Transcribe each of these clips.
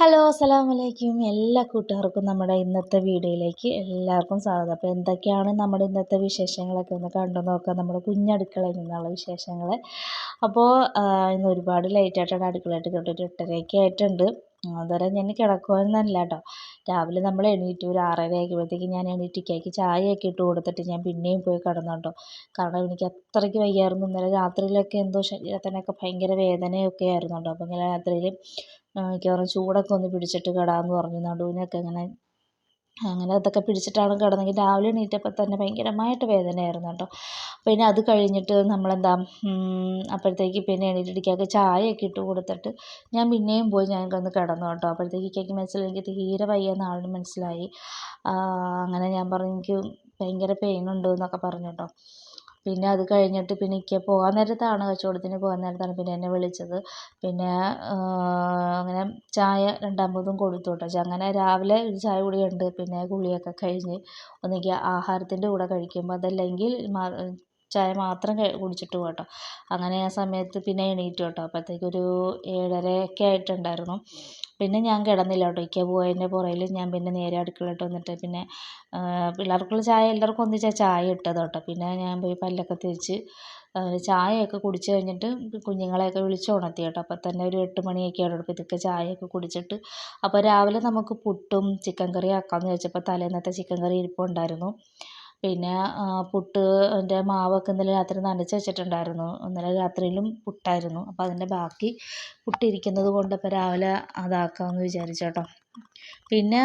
Hello അസ്സലാമു വലൈക്കും എല്ലാ കൂട്ടുകാർക്കും നമ്മുടെ ഇന്നത്തെ വീഡിയോയിലേക്ക് എല്ലാവർക്കും സ്വാഗതം. അപ്പോൾ എന്തൊക്കെയാണ് നമ്മുടെ ഇന്നത്തെ വിശേഷങ്ങളൊക്കെ ഒന്ന് കണ്ടു നോക്കാം. നമ്മുടെ കുഞ്ഞടുക്കളയിൽ നിന്നുള്ള വിശേഷങ്ങൾ അപ്പോൾ ഇന്ന് ഒരുപാട് ലേറ്റായിട്ടാണ് അടുക്കളയായിട്ട് കേട്ടിട്ട് എട്ടരയൊക്കെ ആയിട്ടുണ്ട്. അതുവരെ ഞാൻ കിടക്കുമെന്നല്ല കേട്ടോ രാവിലെ നമ്മൾ എണീറ്റ് ഒരു ആറര ആക്കിയപ്പോഴത്തേക്ക് ഞാൻ എണീറ്റിക്കാക്കി ചായയൊക്കെ ഇട്ട് കൊടുത്തിട്ട് ഞാൻ പിന്നെയും പോയി കിടന്നു കേട്ടോ കാരണം എനിക്ക് അത്രയ്ക്ക് വയ്യായിരുന്നു. ഇന്നലെ രാത്രിയിലൊക്കെ എന്തോ ശരീരത്തിനൊക്കെ ഭയങ്കര വേദനയൊക്കെ ആയിരുന്നു അപ്പോൾ ഇന്നലെ രാത്രിയിൽ മിക്കവാറും ചൂടൊക്കെ ഒന്ന് പിടിച്ചിട്ട് കിടാമെന്ന് പറഞ്ഞു. നടുവിനൊക്കെ ഇങ്ങനെ അങ്ങനെ അതൊക്കെ പിടിച്ചിട്ടാണ് കിടന്നെങ്കിൽ രാവിലെ എണീറ്റപ്പോൾ തന്നെ ഭയങ്കരമായിട്ട് വേദനയായിരുന്നു കേട്ടോ. പിന്നെ അത് കഴിഞ്ഞിട്ട് നമ്മളെന്താ അപ്പോഴത്തേക്ക് പിന്നെ എണീറ്റിടിക്കൊക്കെ ചായയൊക്കെ ഇട്ട് കൊടുത്തിട്ട് ഞാൻ പിന്നെയും പോയി ഞാൻ ഒന്ന് കിടന്നു കേട്ടോ. അപ്പോഴത്തേക്ക് മനസ്സിലായി എനിക്ക് തീരെ വയ്യ ആളിന് മനസ്സിലായി. അങ്ങനെ ഞാൻ പറഞ്ഞു എനിക്ക് ഭയങ്കര പെയിൻ ഉണ്ട് എന്നൊക്കെ പറഞ്ഞു കേട്ടോ. പിന്നെ അത് കഴിഞ്ഞിട്ട് പിന്നെ ഇക്ക പോകാൻ നേരത്താണ് കച്ചവടത്തിന് പോകാൻ നേരത്താണ് പിന്നെ എന്നെ വിളിച്ചത്. പിന്നെ അങ്ങനെ ചായ രണ്ടാമതും കൊടുത്തു കേട്ടോ അങ്ങനെ രാവിലെ ഒരു ചായ കുടിയുണ്ട്. പിന്നെ കുളിയൊക്കെ കഴിഞ്ഞ് ഒന്നുകിൽ ആഹാരത്തിന്റെ കൂടെ കഴിക്കുമ്പോൾ അതല്ലെങ്കിൽ ചായ മാത്രം കുടിച്ചിട്ട് പോകട്ടോ. അങ്ങനെ ആ സമയത്ത് പിന്നെ എണീറ്റു കേട്ടോ അപ്പോഴത്തേക്കൊരു ഏഴരയൊക്കെ ആയിട്ടുണ്ടായിരുന്നു. പിന്നെ ഞാൻ കിടന്നില്ല കേട്ടോ ഇക്ക പോയതിന്റെ പുറകിൽ ഞാൻ പിന്നെ നേരെ അടുക്കളയിട്ട് വന്നിട്ട് പിന്നെ പിള്ളേർക്കുള്ള ചായ എല്ലാവർക്കും ഒന്നിച്ചാണ് ചായ ഇട്ടത് കേട്ടോ പിന്നെ ഞാൻ പോയി പല്ലൊക്കെ തേച്ച് ചായയൊക്കെ കുടിച്ച് കഴിഞ്ഞിട്ട് കുഞ്ഞുങ്ങളെയൊക്കെ വിളിച്ച് ഉണർത്തി കേട്ടോ. അപ്പോൾ തന്നെ ഒരു എട്ട് മണിയൊക്കെ അപ്പോൾ ഇതൊക്കെ ചായയൊക്കെ കുടിച്ചിട്ട് അപ്പോൾ രാവിലെ നമുക്ക് പുട്ടും ചിക്കൻ കറിയും ആക്കാമെന്ന് വെച്ചപ്പോൾ തലേന്നത്തെ ചിക്കൻ കറി ഇരിപ്പുണ്ടായിരുന്നു. പിന്നെ പുട്ട് അതിന്റെ മാവൊക്കെ ഇന്നലെ രാത്രി നനച്ച് വെച്ചിട്ടുണ്ടായിരുന്നു. ഇന്നലെ രാത്രിയിലും പുട്ടായിരുന്നു. അപ്പോൾ അതിന്റെ ബാക്കി പുട്ടിരിക്കുന്നത് കൊണ്ട് അപ്പോൾ രാവിലെ അതാക്കാമെന്ന് വിചാരിച്ചു കേട്ടോ. പിന്നെ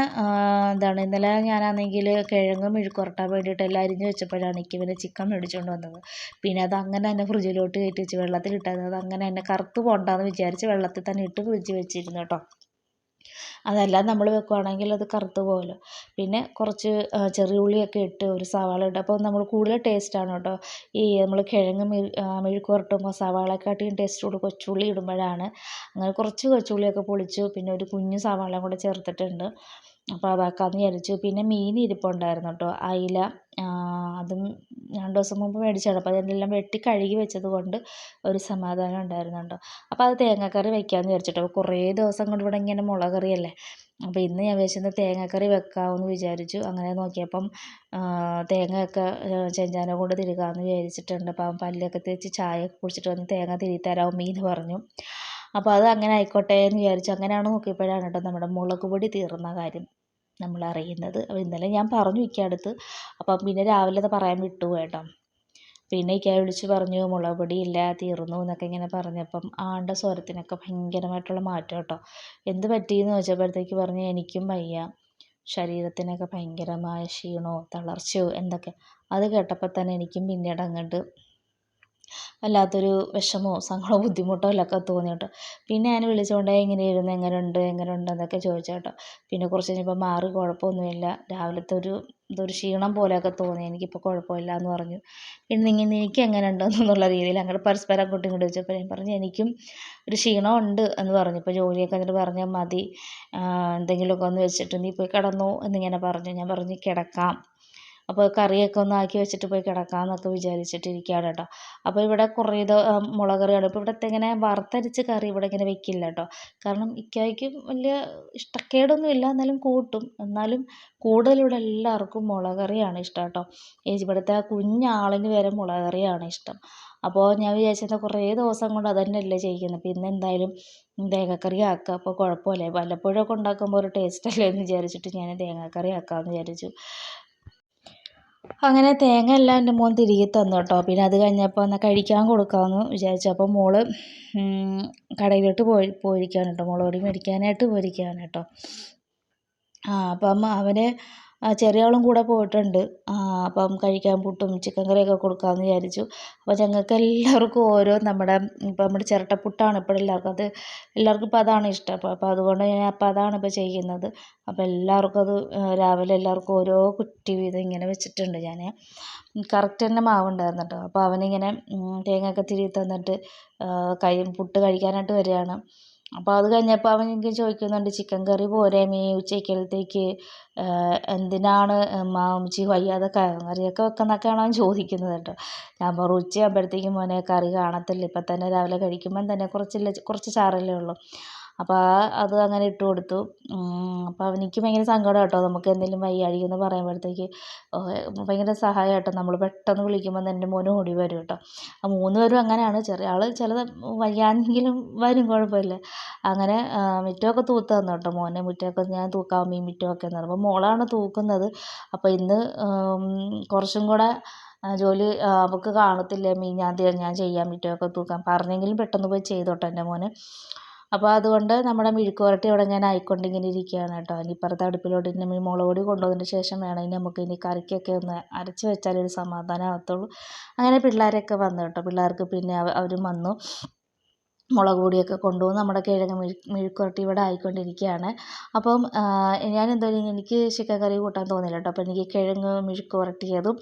എന്താണ് ഇന്നലെ ഞാനാണെങ്കിൽ കിഴങ്ങ് മെഴുക്കുരട്ടാൻ വേണ്ടിയിട്ട് എല്ലാം അരിഞ്ഞ് വെച്ചപ്പോഴാണ് എനിക്ക് പിന്നെ ചിക്കൻ മേടിച്ചുകൊണ്ട് വന്നത്. പിന്നെ അത് അങ്ങനെ തന്നെ ഫ്രിഡ്ജിലോട്ട് കയറ്റി വെച്ച് വെള്ളത്തിലിട്ടത് അത് അങ്ങനെ തന്നെ കറുത്ത് പോകണ്ടെന്ന് വിചാരിച്ച് വെള്ളത്തിൽ തന്നെ ഇട്ട് ഫ്രിഡ്ജിൽ വെച്ചിരുന്നു കേട്ടോ. അതല്ലാതെ നമ്മൾ വെക്കുവാണെങ്കിൽ അത് കറുത്ത് പോകുമല്ലോ പിന്നെ കുറച്ച് ചെറിയ ഉള്ളിയൊക്കെ ഇട്ട് ഒരു സവാള ഇട്ട്. അപ്പോൾ നമ്മൾ കൂടുതൽ ടേസ്റ്റ് ആണ് കേട്ടോ. ഈ നമ്മൾ കിഴങ്ങ് മെഴുക്ക് പുരട്ടുമ്പോൾ സവാളയെക്കാട്ടിയും ടേസ്റ്റ് കൂടി. കൊച്ചുള്ളി ഇടുമ്പോഴാണ്. അങ്ങനെ കുറച്ച് കൊച്ചുള്ളിയൊക്കെ പൊളിച്ചു. പിന്നെ ഒരു കുഞ്ഞ് സവാളയും കൂടെ ചേർത്തിട്ടുണ്ട്. അപ്പോൾ അതാക്കാമെന്ന് വിചാരിച്ചു. പിന്നെ മീൻ ഇരിപ്പുണ്ടായിരുന്നു കേട്ടോ അയില അതും രണ്ട് ദിവസം മുമ്പ് മേടിച്ചതാണ്. അപ്പോൾ അതെല്ലാം വെട്ടി കഴുകി വെച്ചത് കൊണ്ട് ഒരു സമാധാനം ഉണ്ടായിരുന്നു കേട്ടോ അപ്പോൾ അത് തേങ്ങാക്കറി വെക്കാമെന്ന് വിചാരിച്ചിട്ട്. അപ്പോൾ കുറേ ദിവസം കൊണ്ട് ഇവിടെ ഇങ്ങനെ മുളക് കറിയല്ലേ അപ്പോൾ ഇന്ന് ഞാൻ വിചാരിച്ചത് തേങ്ങാക്കറി വെക്കാമെന്ന് വിചാരിച്ചു. അങ്ങനെ നോക്കിയപ്പം തേങ്ങയൊക്കെ ചെഞ്ചാനെ കൊണ്ട് തിരുകാമെന്ന് വിചാരിച്ചിട്ടുണ്ട്. അപ്പോൾ പല്ലൊക്കെ തേച്ച് ചായ കുടിച്ചിട്ട് വന്ന് തേങ്ങ തിരി തരാമോ മീൻ പറഞ്ഞു. അപ്പോൾ അത് അങ്ങനെ ആയിക്കോട്ടെ എന്ന് വിചാരിച്ച്. അങ്ങനെയാണ് നോക്കിയപ്പോഴാണ് കേട്ടോ നമ്മുടെ മുളക് പൊടി തീർന്ന കാര്യം നമ്മൾ അറിയുന്നത്. അപ്പോൾ ഇന്നലെ ഞാൻ പറഞ്ഞു ഇക്കടുത്ത് അപ്പം പിന്നെ രാവിലെ അത് പറയാൻ വിട്ടു കേട്ടോ. പിന്നെ ഇക്ക വിളിച്ച് പറഞ്ഞു മുളക് പൊടി ഇല്ല തീർന്നു എന്നൊക്കെ ഇങ്ങനെ പറഞ്ഞപ്പം ആളുടെ സ്വരത്തിനൊക്കെ ഭയങ്കരമായിട്ടുള്ള മാറ്റം കേട്ടോ. എന്ത് പറ്റിയെന്ന് ചോദിച്ചപ്പോഴത്തേക്ക് പറഞ്ഞു എനിക്കും വയ്യ. ശരീരത്തിനൊക്കെ ഭയങ്കരമായ ക്ഷീണമോ തളർച്ചയോ എന്തൊക്കെ? അത് കേട്ടപ്പോൾ തന്നെ എനിക്കും പിന്നീട് അങ്ങോട്ട് വല്ലാത്തൊരു വിഷമമോ സങ്കടമോ ബുദ്ധിമുട്ടോ ഒക്കെ തോന്നി കേട്ടോ പിന്നെ ഞാൻ വിളിച്ചുകൊണ്ട് ഇങ്ങനെ ഇരുന്ന് എങ്ങനെയുണ്ട് എങ്ങനെയുണ്ട് എന്നൊക്കെ ചോദിച്ചു കേട്ടോ പിന്നെ കുറച്ച് കഴിഞ്ഞപ്പോൾ മാറി കുഴപ്പമൊന്നുമില്ല. രാവിലത്തെ ഒരു ഇതൊരു ക്ഷീണം പോലെയൊക്കെ തോന്നി. എനിക്കിപ്പോൾ കുഴപ്പമില്ല എന്ന് പറഞ്ഞു. പിന്നെ നിങ്ങൾ എനിക്ക് എങ്ങനെ ഉണ്ടെന്നുള്ള രീതിയിൽ അങ്ങനെ പരസ്പരം അങ്ങോട്ടും ഇങ്ങോട്ടും ചോദിച്ചപ്പോൾ ഞാൻ പറഞ്ഞു എനിക്കും ഒരു ക്ഷീണം ഉണ്ട് എന്ന് പറഞ്ഞു. ഇപ്പോൾ ജോലിയൊക്കെ എന്നിട്ട് പറഞ്ഞാൽ മതി. എന്തെങ്കിലുമൊക്കെ ഒന്ന് വെച്ചിട്ട് നീ പോയി കിടന്നോ എന്നിങ്ങനെ പറഞ്ഞു. ഞാൻ പറഞ്ഞു കിടക്കാം. അപ്പോൾ കറിയൊക്കെ ഒന്ന് ആക്കി വെച്ചിട്ട് പോയി കിടക്കാമെന്നൊക്കെ വിചാരിച്ചിട്ടിരിക്കുകയാണ് കേട്ടോ അപ്പോൾ ഇവിടെ കുറേ ഇത് മുളക് കറിയാണ് ഇപ്പോൾ ഇവിടുത്തെ ഇങ്ങനെ വറുത്തരച്ച് കറി ഇവിടെ ഇങ്ങനെ വെക്കില്ല കേട്ടോ കാരണം ഇക്കായ്ക്കും വലിയ ഇഷ്ടക്കേടൊന്നും ഇല്ല. എന്നാലും കൂട്ടും. എന്നാലും കൂടുതൽ ഇവിടെ എല്ലാവർക്കും മുളക് കറിയാണ് ഇഷ്ടം കേട്ടോ ഇവിടുത്തെ കുഞ്ഞാളിന് വരെ മുളക് കറിയാണ് ഇഷ്ടം. അപ്പോൾ ഞാൻ വിചാരിച്ചത് കുറേ ദിവസം കൊണ്ട് അത് ചെയ്യിക്കുന്നത് പിന്നെ എന്തായാലും തേങ്ങക്കറി ആക്കാം. അപ്പോൾ കുഴപ്പമില്ല. വല്ലപ്പോഴൊക്കെ ഉണ്ടാക്കുമ്പോൾ ഒരു ടേസ്റ്റ് അല്ലേ എന്ന് വിചാരിച്ചിട്ട് ഞാൻ തേങ്ങാക്കറി ആക്കാമെന്ന് വിചാരിച്ചു. അങ്ങനെ തേങ്ങ എല്ലാം എന്റെ മോൻ തിരികെ തന്നു കേട്ടോ. പിന്നെ അത് കഴിഞ്ഞപ്പോൾ എന്നാൽ കഴിക്കാൻ കൊടുക്കാമെന്ന് വിചാരിച്ചു. അപ്പോൾ മോൾ കടയിലോട്ട് പോയി പോയിരിക്കുകയാണ് കേട്ടോ. പൊടി മേടിക്കാനായിട്ട് പോയിരിക്കുകയാണ് കേട്ടോ. ആ അപ്പം അവന് ചെറിയ ആളും കൂടെ പോയിട്ടുണ്ട്. അപ്പം കഴിക്കാൻ പുട്ടും ചിക്കൻ കറിയൊക്കെ കൊടുക്കാമെന്ന് വിചാരിച്ചു. അപ്പോൾ ഞങ്ങൾക്ക് എല്ലാവർക്കും ഓരോ നമ്മുടെ ഇപ്പം നമ്മുടെ ചിരട്ടപ്പുട്ടാണ് ഇപ്പോൾ എല്ലാവർക്കും. അത് എല്ലാവർക്കും ഇപ്പോൾ അതാണ് ഇഷ്ടം. അപ്പോൾ അപ്പോൾ അതുകൊണ്ട് ഞാൻ അപ്പോൾ അതാണ് ഇപ്പോൾ ചെയ്യുന്നത്. അപ്പോൾ എല്ലാവർക്കും അത് രാവിലെ എല്ലാവർക്കും ഓരോ കുറ്റി വീതം ഇങ്ങനെ വെച്ചിട്ടുണ്ട് ഞാൻ കറക്റ്റ് തന്നെ മാവുണ്ടായിരുന്നു കേട്ടോ അപ്പോൾ അവനിങ്ങനെ തേങ്ങയൊക്കെ തിരി തന്നിട്ട് കൈ പുട്ട് കഴിക്കാനായിട്ട് വരികയാണ്. അപ്പോൾ അത് കഴിഞ്ഞപ്പോൾ അവൻ എനിക്ക് ചോദിക്കുന്നുണ്ട് ചിക്കൻ കറി പോരെ മീൻ ഉച്ചക്കലത്തേക്ക്? എന്തിനാണ് ഉമ്മച്ചി വയ്യാതെ കറിയൊക്കെ വെക്കുന്നതൊക്കെയാണ് അവൻ ചോദിക്കുന്നത് കേട്ടോ. ഞാൻ പറഞ്ഞു ഉച്ചയാകുമ്പോഴത്തേക്കും മോനെ കറി കാണത്തില്ല. ഇപ്പം തന്നെ രാവിലെ കഴിക്കുമ്പം തന്നെ കുറച്ചില്ല കുറച്ച് ചാറല്ലേ ഉള്ളൂ. അപ്പോൾ അത് അങ്ങനെ ഇട്ട് കൊടുത്തു. അപ്പോൾ അവനിക്ക് ഭയങ്കര സങ്കടം കേട്ടോ നമുക്ക് എന്തെങ്കിലും വയ്യായ്ക എന്ന് പറയുമ്പോഴത്തേക്ക് ഭയങ്കര സഹായം കേട്ടോ നമ്മൾ പെട്ടെന്ന് വിളിക്കുമ്പോൾ എന്റെ മോൻ ഓടി വരും കേട്ടോ ആ മൂന്ന് പേരും അങ്ങനെയാണ്. ചെറിയ ആൾ ചില വയ്യാന്നെങ്കിലും വരും കുഴപ്പമില്ല. അങ്ങനെ മുറ്റമൊക്കെ തൂത്ത് തന്നു കേട്ടോ മോനെ. മുറ്റമൊക്കെ ഞാൻ തൂക്കാം മീൻ മുറ്റമൊക്കെ എന്ന് പറയുമ്പോൾ മോളാണ് തൂക്കുന്നത്. അപ്പോൾ ഇന്ന് കുറച്ചും കൂടെ ജോലി അവൾക്ക് കാണത്തില്ല ഞാൻ ഞാൻ ചെയ്യാൻ മുറ്റമൊക്കെ തൂക്കാൻ പറഞ്ഞെങ്കിലും പെട്ടെന്ന് പോയി ചെയ്തോട്ടെ എന്റെ മോന്. അപ്പോൾ അതുകൊണ്ട് നമ്മുടെ മെഴുക്ക് പുരട്ടി ഇവിടെ ഞാൻ ആയിക്കൊണ്ട് ഇങ്ങനെ ഇരിക്കുകയാണ് കേട്ടോ. ഇനി ഇപ്പുറത്തെ അടുപ്പിലോട്ട് ഇനി മുളക് പൊടി കൊണ്ടുവന്നതിന് ശേഷം വേണം. ഇനി നമുക്ക് ഇനി കറിക്കൊക്കെ ഒന്ന് അരച്ച് വെച്ചാലേ ഒരു സമാധാനം ആകത്തുള്ളൂ അങ്ങനെ പിള്ളേരൊക്കെ വന്നു കേട്ടോ. പിള്ളേർക്ക് പിന്നെ അവരും വന്നു. മുളക് പൊടിയൊക്കെ കൊണ്ടുപോകും നമ്മുടെ കിഴങ്ങ് മെഴുക്കുരട്ടി ഇവിടെ ആയിക്കൊണ്ടിരിക്കുകയാണ്. അപ്പം ഞാൻ എന്തായാലും എനിക്ക് ചിക്കൻ കറി കൂട്ടാൻ തോന്നില്ല കേട്ടോ. അപ്പോൾ എനിക്ക് കിഴങ്ങ് മെഴുക്ക് പുരട്ടിയതും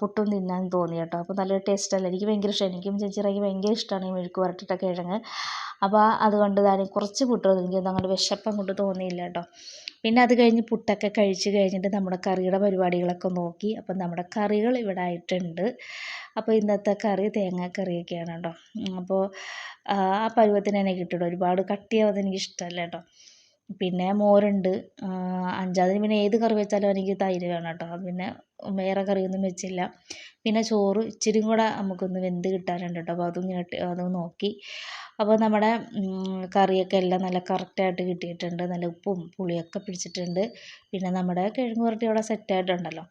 പുട്ടും തിന്നാൻ തോന്നി കേട്ടോ. അപ്പോൾ നല്ലൊരു ടേസ്റ്റ് അല്ല? എനിക്ക് ഭയങ്കര ഇഷ്ടമാണ് എനിക്കും ചേച്ചിറയ്ക്ക് ഭയങ്കര ഇഷ്ടമാണ് ഈ മെഴുക്ക് വരട്ടിട്ട കിഴങ്ങ്. അപ്പോൾ അതുകൊണ്ട് തന്നെ കുറച്ച് പുട്ട് എനിക്കൊന്നും അങ്ങോട്ട് വിശപ്പ് അങ്ങോട്ട് തോന്നിയില്ല കേട്ടോ. പിന്നെ അത് കഴിഞ്ഞ് പുട്ടൊക്കെ കഴിച്ച് കഴിഞ്ഞിട്ട് നമ്മുടെ കറിയുടെ പരിപാടികളൊക്കെ നോക്കി. അപ്പം നമ്മുടെ കറികൾ ഇവിടെ ആയിട്ടുണ്ട്. അപ്പോൾ ഇന്നത്തെ കറി തേങ്ങാക്കറിയൊക്കെയാണ് കേട്ടോ. അപ്പോൾ ആ പരുവത്തിന് തന്നെ കിട്ടും ഒരുപാട് കട്ടിയാവുന്നത് എനിക്ക് ഇഷ്ടമല്ല കേട്ടോ. പിന്നെ മോരുണ്ട്. അഞ്ചാതിന് പിന്നെ ഏത് കറി വെച്ചാലും എനിക്ക് തൈര് വേണം കേട്ടോ. പിന്നെ വേറെ കറിയൊന്നും വെച്ചില്ല. പിന്നെ ചോറ് ഇച്ചിരിയും കൂടെ നമുക്കൊന്ന് വെന്ത് കിട്ടാനുണ്ട് കേട്ടോ. അപ്പോൾ അതും ഇങ്ങനെ അതും നോക്കി. അപ്പോൾ നമ്മുടെ കറിയൊക്കെ എല്ലാം നല്ല കറക്റ്റായിട്ട് കിട്ടിയിട്ടുണ്ട്. നല്ല ഉപ്പും പുളിയൊക്കെ പിടിച്ചിട്ടുണ്ട്. പിന്നെ നമ്മുടെ കിഴങ്ങ് പുരട്ടി അവിടെ സെറ്റായിട്ടുണ്ടല്ലോ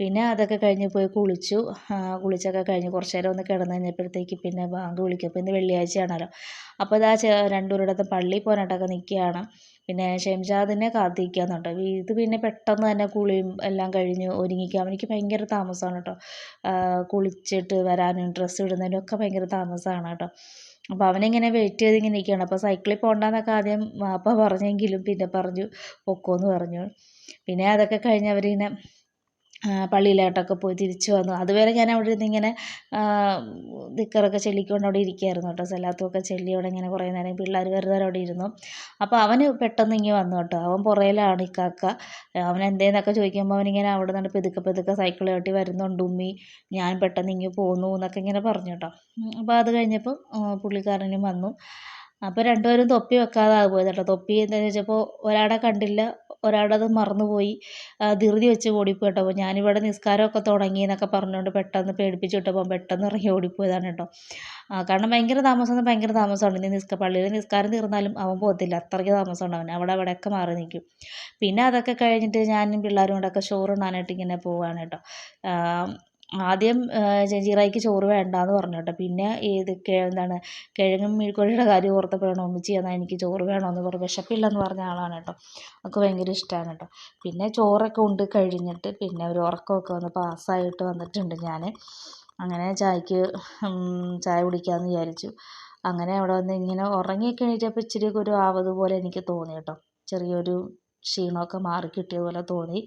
പിന്നെ അതൊക്കെ കഴിഞ്ഞ് പോയി കുളിച്ചു. കുളിച്ചൊക്കെ കഴിഞ്ഞ് കുറച്ച് നേരം ഒന്ന് കിടന്ന് കഴിഞ്ഞപ്പോഴത്തേക്ക് പിന്നെ ബാങ്ക് വിളിക്കും. അപ്പോൾ ഇന്ന് വെള്ളിയാഴ്ചയാണല്ലോ. അപ്പോൾ ഇതാ രണ്ടൂരിടത്ത് പള്ളിയിൽ പോകാനായിട്ടൊക്കെ നിൽക്കുകയാണ്. പിന്നെ ഷംജാദിനെ കാത്തിരിക്കുകയെന്നുണ്ട് ഇത് പിന്നെ പെട്ടെന്ന് തന്നെ കുളിയും എല്ലാം കഴിഞ്ഞ് ഒരുങ്ങിക്കുക അവനിക്ക് ഭയങ്കര താമസമാണ് കേട്ടോ. കുളിച്ചിട്ട് വരാനും ഡ്രസ്സ് ഇടുന്നതിനും ഒക്കെ ഭയങ്കര താമസമാണ് കേട്ടോ. അപ്പോൾ അവനിങ്ങനെ വെയിറ്റ് ചെയ്ത് ഇങ്ങനെ നിൽക്കുകയാണ് അപ്പോൾ സൈക്കിളിൽ പോകണ്ടെന്നൊക്കെ ആദ്യം വാപ്പ പറഞ്ഞെങ്കിലും പിന്നെ പറഞ്ഞു പൊക്കോന്ന് പറഞ്ഞു. പിന്നെ അതൊക്കെ കഴിഞ്ഞ് അവരിങ്ങനെ പള്ളിയിലോട്ടൊക്കെ പോയി തിരിച്ചു വന്നു. അതുവരെ ഞാൻ അവിടെ ഇരുന്ന് ഇങ്ങനെ ദിക്കറൊക്കെ ചൊല്ലിക്കൊണ്ട് അവിടെ ഇരിക്കുകയായിരുന്നു കേട്ടോ. സലാത്തുമൊക്കെ ചൊല്ലി അവിടെ ഇങ്ങനെ കുറേ നേരം പിള്ളേർ വെറുതെ അവിടെ ഇരുന്നു. അപ്പോൾ അവന് പെട്ടെന്ന് ഇങ്ങനെ വന്നു കേട്ടോ. അവൻ പുറയിലാണ് കാക്ക അവൻ എന്തേന്നൊക്കെ ചോദിക്കുമ്പോൾ അവനിങ്ങനെ അവിടെ നിന്ന് പെതുക്കെ പെതുക്കെ സൈക്കിൾ കെട്ടി വരുന്നുണ്ട് ഉമ്മി ഞാൻ പെട്ടെന്ന് ഇങ്ങ് പോന്നു എന്നൊക്കെ ഇങ്ങനെ പറഞ്ഞു കേട്ടോ. അപ്പോൾ അത് കഴിഞ്ഞപ്പം പുള്ളിക്കാരനും വന്നു. അപ്പോൾ രണ്ടുപേരും തൊപ്പി വെക്കാതെ പോയത് കേട്ടോ. തൊപ്പി എന്താണെന്ന് വെച്ചപ്പോൾ ഒരാളെ കണ്ടില്ല ഒരാളത് മറന്നുപോയി. ധൃതി വെച്ച് ഓടിപ്പോയി കേട്ടോ. അപ്പോൾ ഞാനിവിടെ നിസ്കാരമൊക്കെ തുടങ്ങി എന്നൊക്കെ പറഞ്ഞുകൊണ്ട് പെട്ടെന്ന് പേടിപ്പിച്ച് വിട്ടപ്പോൾ പെട്ടെന്ന് ഇറങ്ങി ഓടിപ്പോയതാണ് കേട്ടോ. കാരണം ഭയങ്കര താമസം ഭയങ്കര താമസമാണ്. ഇനി നിസ്ക പള്ളിയിൽ നിസ്കാരം തീർന്നാലും അവൻ പോകത്തില്ല. അത്രയ്ക്ക് താമസമാണ് അവൻ അവിടെ അവിടെയൊക്കെ മാറി നിൽക്കും. പിന്നെ അതൊക്കെ കഴിഞ്ഞിട്ട് ഞാനും പിള്ളേരും കൂടെയൊക്കെ ചോറുണ്ണാനായിട്ട് ഇങ്ങനെ പോവുകയാണ് കേട്ടോ. ആദ്യം ജഞ്ചീറായിക്ക് ചോറ് വേണ്ടാന്ന് പറഞ്ഞു കേട്ടോ. പിന്നെ ഏത് എന്താണ് കിഴങ്ങും മെഴുക്കുവരട്ടിയുടെ കാര്യം ഓർത്തപ്പോഴാണ് ഉമ്മച്ചി എന്നാൽ എനിക്ക് ചോറ് വേണമെന്ന് പറഞ്ഞു വിശപ്പില്ലെന്ന് പറഞ്ഞ ആളാണ് കേട്ടോ. അവൾക്ക് ഭയങ്കര ഇഷ്ടമാണ് കേട്ടോ. പിന്നെ ചോറൊക്കെ ഉണ്ട് കഴിഞ്ഞിട്ട് പിന്നെ ഒരു ഉറക്കമൊക്കെ വന്ന് പാസ്സായിട്ട് വന്നിട്ടുണ്ട് ഞാൻ അങ്ങനെ ചായക്ക് ചായ കുടിക്കാമെന്ന് വിചാരിച്ചു. അങ്ങനെ അവിടെ വന്ന് ഇങ്ങനെ ഉറങ്ങിയൊക്കെ എണീറ്റപ്പോൾ ഇച്ചിരി ഒരു ആവത് പോലെ എനിക്ക് തോന്നി കേട്ടോ. ചെറിയൊരു ക്ഷീണമൊക്കെ മാറി കിട്ടിയതുപോലെ തോന്നി.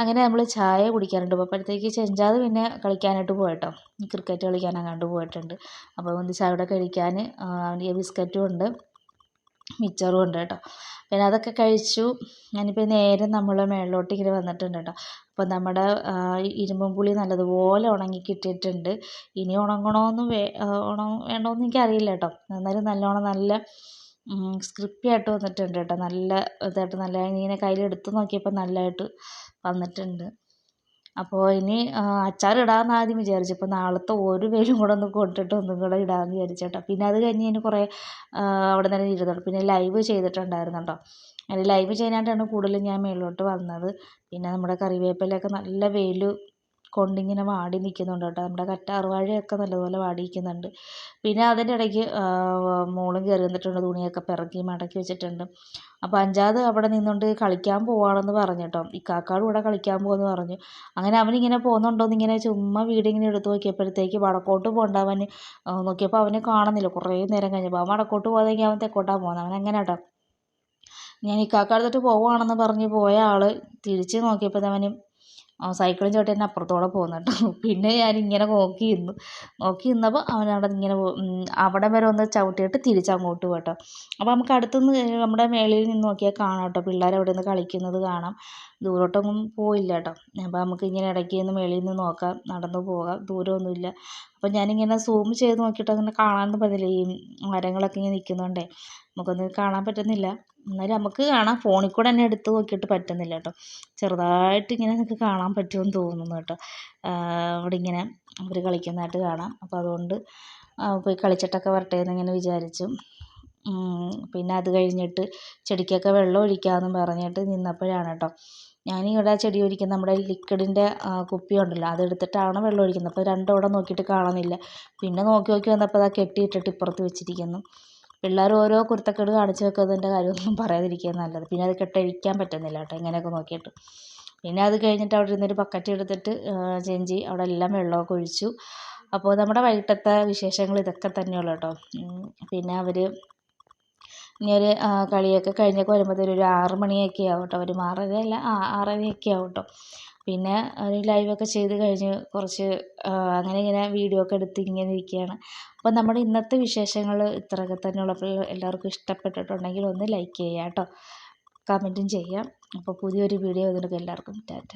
അങ്ങനെ നമ്മൾ ചായ കുടിക്കാനുണ്ട് അപ്പോഴത്തേക്ക് ചെഞ്ചാത് പിന്നെ കളിക്കാനായിട്ട് പോയിട്ടോ. ക്രിക്കറ്റ് കളിക്കാൻ അങ്ങോട്ട് പോയിട്ടുണ്ട്. അപ്പോൾ ഒന്നിച്ച് കൂടെ കഴിക്കാൻ അവന്റെ ബിസ്ക്കറ്റും ഉണ്ട്. മിച്ചറും ഉണ്ട് കേട്ടോ. പിന്നെ അതൊക്കെ കഴിച്ചു. ഞാനിപ്പോൾ നേരെ നമ്മൾ മേളിലോട്ട് ഇങ്ങനെ വന്നിട്ടുണ്ട് കേട്ടോ. അപ്പോൾ നമ്മുടെ ഇരുമ്പും പുളി നല്ലതുപോലെ ഉണങ്ങി കിട്ടിയിട്ടുണ്ട്. ഇനി ഉണങ്ങണമെന്ന് വേ ഉണ വേണമെന്ന് എനിക്കറിയില്ല കേട്ടോ. എന്നാലും നല്ലോണം നല്ല സ്ക്രിപ്പി ആയിട്ട് വന്നിട്ടുണ്ട് കേട്ടോ. നല്ല ഇതായിട്ട് നല്ല ഇങ്ങനെ കയ്യിലെടുത്ത് നോക്കിയപ്പോൾ നല്ലതായിട്ട് വന്നിട്ടുണ്ട്. അപ്പോൾ ഇനി അച്ചാർ ഇടാമെന്ന് ആദ്യം വിചാരിച്ചു. അപ്പോൾ നാളത്തെ ഒരു വെയിലും കൂടെ ഒന്ന് കൊണ്ടിട്ട് ഒന്നും കൂടെ ഇടാമെന്ന് വിചാരിച്ചു കേട്ടോ. പിന്നെ അത് കഴിഞ്ഞ് ഞാൻ കുറേ അവിടെ തന്നെ ഇരുന്നു പിന്നെ ലൈവ് ചെയ്തിട്ടുണ്ടായിരുന്നു കേട്ടോ അതിൽ ലൈവ് ചെയ്യാനായിട്ടാണ് കൂടുതലും ഞാൻ മേളിലോട്ട് വന്നത്. പിന്നെ നമ്മുടെ കറിവേപ്പിലയൊക്കെ നല്ല വെയിൽ കൊണ്ടിങ്ങനെ വാടി നിൽക്കുന്നുണ്ട് കേട്ടോ. നമ്മുടെ കറ്റാർവാഴയൊക്കെ നല്ലതുപോലെ വാടി നിൽക്കുന്നുണ്ട് പിന്നെ അതിന്റെ ഇടയ്ക്ക് മോളും കയറി വന്നിട്ടുണ്ട് തുണിയൊക്കെ പിറക്കി മടക്കി വെച്ചിട്ടുണ്ട്. അപ്പോൾ അഞ്ചാത് അവിടെ നിന്നുകൊണ്ട് കളിക്കാൻ പോവാണെന്ന് പറഞ്ഞു കേട്ടോ. ഇക്കാക്കാട് കൂടെ കളിക്കാൻ പോകുമെന്ന് പറഞ്ഞു. അങ്ങനെ അവനിങ്ങനെ പോകുന്നുണ്ടോയെന്ന് ഇങ്ങനെ ചുമ്മാ വീടിങ്ങനെ എടുത്ത് നോക്കിയപ്പോഴത്തേക്ക് വടക്കോട്ട് പോകണ്ടവൻ നോക്കിയപ്പോൾ അവനെ കാണുന്നില്ല. കുറേ നേരം കഴിഞ്ഞപ്പോൾ അവൻ വടക്കോട്ട് പോകാതെങ്കിൽ അവൻ തെക്കോട്ടാണ് പോകുന്നത് അവൻ അങ്ങനെ കേട്ടോ? ഞാൻ ഇക്കാക്കടുത്തിട്ട് പോവുകയാണെന്ന് പറഞ്ഞ് പോയ ആൾ തിരിച്ച് നോക്കിയപ്പോൾ അവന് സൈക്കിളും ചവിട്ടി തന്നെ അപ്പുറത്തൂടെ പോകുന്നു കേട്ടോ പിന്നെ ഞാനിങ്ങനെ നോക്കി നിന്നു. നോക്കി നിന്നപ്പോൾ അവൻ അവിടെ ഇങ്ങനെ അവിടെ വരെ ഒന്ന് ചവിട്ടിയിട്ട് തിരിച്ചങ്ങോട്ട് പോയി കേട്ടോ അപ്പോൾ നമുക്ക് അടുത്തുനിന്ന് നമ്മുടെ മേളിൽ നിന്ന് നോക്കിയാൽ കാണാം കേട്ടോ. പിള്ളേർ അവിടെ നിന്ന് കളിക്കുന്നത് കാണാം. ദൂരോട്ടൊന്നും പോയില്ല കേട്ടോ അപ്പോൾ നമുക്ക് ഇങ്ങനെ ഇടയ്ക്ക് നിന്ന് വെളിയിൽ നിന്ന് നോക്കാം നടന്നു പോകാം ദൂരമൊന്നുമില്ല. അപ്പോൾ ഞാനിങ്ങനെ സൂം ചെയ്ത് നോക്കിയിട്ട് അങ്ങനെ കാണാനൊന്നും പറ്റുന്നില്ല. ഈ മരങ്ങളൊക്കെ ഇങ്ങനെ നിൽക്കുന്നതുകൊണ്ടേ നമുക്കൊന്നും കാണാൻ പറ്റുന്നില്ല. എന്നാലും നമുക്ക് കാണാം. ഫോണിൽ കൂടെ തന്നെ എടുത്ത് നോക്കിയിട്ട് പറ്റുന്നില്ല കേട്ടോ. ചെറുതായിട്ട് ഇങ്ങനെ നിങ്ങൾക്ക് കാണാൻ പറ്റുമെന്ന് തോന്നുന്നു കേട്ടോ. അവിടെ ഇങ്ങനെ അവർ കളിക്കുന്നതായിട്ട് കാണാം. അപ്പോൾ അതുകൊണ്ട് പോയി കളിച്ചിട്ടൊക്കെ വരട്ടെ എന്നിങ്ങനെ വിചാരിച്ചു. പിന്നെ അത് കഴിഞ്ഞിട്ട് ചെടിക്കൊക്കെ വെള്ളം ഒഴിക്കാമെന്നും പറഞ്ഞിട്ട് നിന്നപ്പോഴാണ് കേട്ടോ. ഞാനിവിടെ ചെടി ഒഴിക്കുന്ന നമ്മുടെ ലിക്വിഡിന്റെ കുപ്പി ഉണ്ടല്ലോ അതെടുത്തിട്ടാണ് വെള്ളം ഒഴിക്കുന്നത്. അപ്പോൾ രണ്ടും രണ്ടോടെ നോക്കിയിട്ട് കാണുന്നില്ല പിന്നെ നോക്കി നോക്കി വന്നപ്പോൾ അത് കെട്ടിയിട്ടിട്ട് ഇപ്പുറത്ത് വെച്ചിരിക്കുന്നു. പിള്ളേർ ഓരോ കുരുത്തക്കേട് കാണിച്ച് വെക്കുന്നതിന്റെ കാര്യമൊന്നും പറയാതിരിക്കുക നല്ലത്. പിന്നെ അത് കെട്ടഴിക്കാൻ പറ്റുന്നില്ല കേട്ടോ ഇങ്ങനെയൊക്കെ നോക്കിയിട്ട്. പിന്നെ അത് കഴിഞ്ഞിട്ട് അവിടെ ഇരുന്നൊരു ബക്കറ്റ് എടുത്തിട്ട് ചെഞ്ചി അവിടെ എല്ലാം വെള്ളമൊക്കെ ഒഴിച്ചു. അപ്പോൾ നമ്മുടെ വൈകിട്ടത്തെ വിശേഷങ്ങൾ ഇതൊക്കെ തന്നെയുള്ളൂ കേട്ടോ. പിന്നെ അവർ ഇനി ഒരു കളിയൊക്കെ കഴിഞ്ഞൊക്കെ വരുമ്പോഴത്തേനും ഒരു ആറ് മണിയൊക്കെ ആവും കേട്ടോ ഒരു ആറര അല്ല ആ ആറരയൊക്കെ ആവും കേട്ടോ പിന്നെ ഒരു ലൈവൊക്കെ ചെയ്ത് കഴിഞ്ഞ് കുറച്ച് അങ്ങനെ ഇങ്ങനെ വീഡിയോ ഒക്കെ എടുത്ത് ഇങ്ങനെ ഇരിക്കുകയാണ്. അപ്പോൾ നമ്മുടെ ഇന്നത്തെ വിശേഷങ്ങൾ ഇത്രയൊക്കെ തന്നെ ഉള്ളപ്പോൾ എല്ലാവർക്കും ഇഷ്ടപ്പെട്ടിട്ടുണ്ടെങ്കിൽ ഒന്ന് ലൈക്ക് ചെയ്യുക കേട്ടോ. കമന്റും ചെയ്യാം. അപ്പോൾ പുതിയൊരു വീഡിയോ ഇതിനൊക്കെ എല്ലാവർക്കും ടാറ്റ.